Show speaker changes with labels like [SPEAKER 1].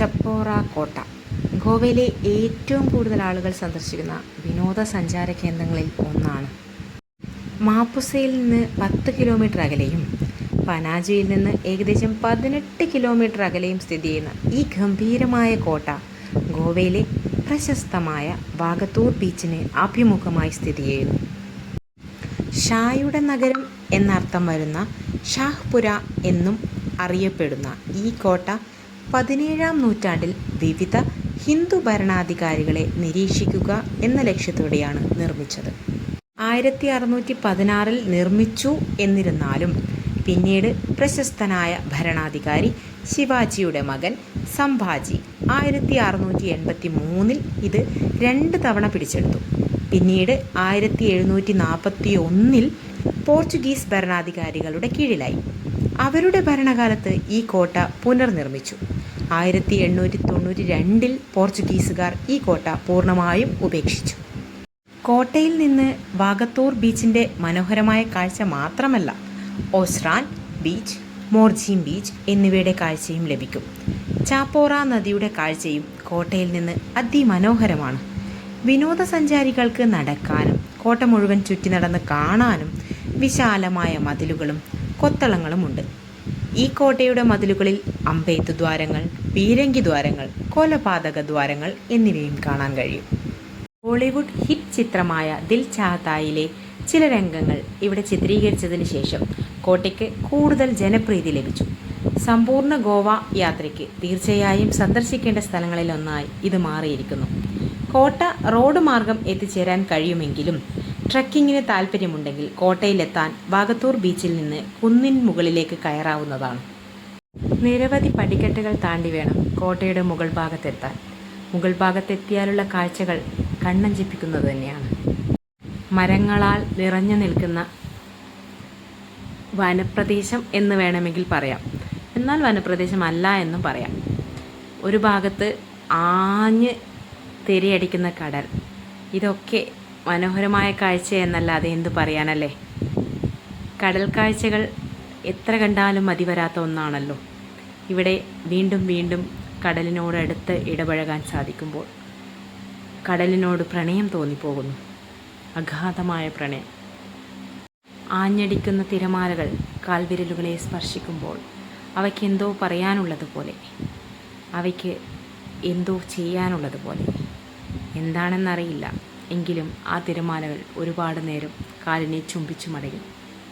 [SPEAKER 1] ചപ്പോറ കോട്ട ഗോവയിലെ ഏറ്റവും കൂടുതൽ ആളുകൾ സന്ദർശിക്കുന്ന വിനോദസഞ്ചാര കേന്ദ്രങ്ങളിൽ ഒന്നാണ്. മാപ്പുസയിൽ നിന്ന് പത്ത് കിലോമീറ്റർ അകലെയും പനാജിയിൽ നിന്ന് ഏകദേശം പതിനെട്ട് കിലോമീറ്റർ അകലെയും സ്ഥിതി ചെയ്യുന്ന ഈ ഗംഭീരമായ കോട്ട ഗോവയിലെ പ്രശസ്തമായ വാഗത്തൂർ ബീച്ചിന് ആഭിമുഖമായി സ്ഥിതി ചെയ്യുന്നു. ഷായുടെ നഗരം എന്നർത്ഥം വരുന്ന ഷാഹ്പുര എന്നും അറിയപ്പെടുന്ന ഈ കോട്ട പതിനേഴാം നൂറ്റാണ്ടിൽ വിവിധ ഹിന്ദു ഭരണാധികാരികളെ നിരീക്ഷിക്കുക എന്ന ലക്ഷ്യത്തോടെയാണ് നിർമ്മിച്ചത്. ആയിരത്തി അറുന്നൂറ്റി പതിനാറിൽ നിർമ്മിച്ചു എന്നിരുന്നാലും പിന്നീട് പ്രശസ്തനായ ഭരണാധികാരി ശിവാജിയുടെ മകൻ സംഭാജി ആയിരത്തി അറുന്നൂറ്റി എൺപത്തി മൂന്നിൽ ഇത് രണ്ട് തവണ പിടിച്ചെടുത്തു. പിന്നീട് ആയിരത്തി എഴുന്നൂറ്റി നാൽപ്പത്തി ഒന്നിൽ പോർച്ചുഗീസ് ഭരണാധികാരികളുടെ കീഴിലായി. അവരുടെ ഭരണകാലത്ത് ഈ കോട്ട പുനർനിർമ്മിച്ചു. ആയിരത്തി എണ്ണൂറ്റി തൊണ്ണൂറ്റി രണ്ടിൽ പോർച്ചുഗീസുകാർ ഈ കോട്ട പൂർണമായും ഉപേക്ഷിച്ചു. കോട്ടയിൽ നിന്ന് വാഗത്തൂർ ബീച്ചിന്റെ മനോഹരമായ കാഴ്ച മാത്രമല്ല ഓസ്രാൻ ബീച്ച് മോർജീം ബീച്ച് എന്നിവയുടെ കാഴ്ചയും ലഭിക്കും. ചാപ്പോറ നദിയുടെ കാഴ്ചയും കോട്ടയിൽ നിന്ന് അതിമനോഹരമാണ്. വിനോദസഞ്ചാരികൾക്ക് നടക്കാനും കോട്ട മുഴുവൻ ചുറ്റി നടന്ന് കാണാനും വിശാലമായ മതിലുകളും കൊത്തളങ്ങളുമുണ്ട്. ഈ കോട്ടയുടെ മതിലുകളിൽ അമ്പെയ്ത്ത് ദ്വാരങ്ങൾ പീരങ്കി ദ്വാരങ്ങൾ കൊലപാതക ദ്വാരങ്ങൾ എന്നിവയും കാണാൻ കഴിയും. ബോളിവുഡ് ഹിറ്റ് ചിത്രമായ ദിൽ ചാഹത്തായിലെ ചില രംഗങ്ങൾ ഇവിടെ ചിത്രീകരിച്ചതിന് ശേഷം കോട്ടയ്ക്ക് കൂടുതൽ ജനപ്രീതി ലഭിച്ചു. സമ്പൂർണ ഗോവ യാത്രയ്ക്ക് തീർച്ചയായും സന്ദർശിക്കേണ്ട സ്ഥലങ്ങളിലൊന്നായി ഇത് മാറിയിരിക്കുന്നു. കോട്ട റോഡ് മാർഗം എത്തിച്ചേരാൻ കഴിയുമെങ്കിലും ട്രക്കിങ്ങിന് താല്പര്യമുണ്ടെങ്കിൽ കോട്ടയിലെത്താൻ വാഗത്തൂർ ബീച്ചിൽ നിന്ന് കുന്നിൻ മുകളിലേക്ക് കയറാവുന്നതാണ്. നിരവധി പടിക്കെട്ടുകൾ താണ്ടി വേണം കോട്ടയുടെ മുകൾ ഭാഗത്തെത്താൻ. മുകൾ ഭാഗത്തെത്തിയാലുള്ള കാഴ്ചകൾ കണ്ണഞ്ചിപ്പിക്കുന്നത് തന്നെയാണ്. മരങ്ങളാൽ നിറഞ്ഞു നിൽക്കുന്ന വനപ്രദേശം എന്ന് വേണമെങ്കിൽ പറയാം. എന്നാൽ വനപ്രദേശം അല്ല എന്നും പറയാം. ഒരു ഭാഗത്ത് ആഞ്ഞ് തിരയടിക്കുന്ന കടൽ. ഇതൊക്കെ മനോഹരമായ കാഴ്ച എന്നല്ലാതെ എന്തു പറയാനല്ലേ? കടൽ കാഴ്ചകൾ എത്ര കണ്ടാലും മതി വരാത്ത ഒന്നാണല്ലോ. ഇവിടെ വീണ്ടും വീണ്ടും കടലിനോടടുത്ത് ഇടപഴകാൻ സാധിക്കുമ്പോൾ കടലിനോട് പ്രണയം തോന്നിപ്പോകുന്നു. അഗാധമായ പ്രണയം. ആഞ്ഞടിക്കുന്ന തിരമാലകൾ കാൽവിരലുകളെ സ്പർശിക്കുമ്പോൾ അവയ്ക്ക് എന്തോ പറയാനുള്ളതുപോലെ അവയ്ക്ക് എന്തോ ചെയ്യാനുള്ളതുപോലെ. എന്താണെന്നറിയില്ല. എങ്കിലും ആ തിരമാലകൾ ഒരുപാട് നേരം കാലിനെ ചുംബിച്ചു മടങ്ങി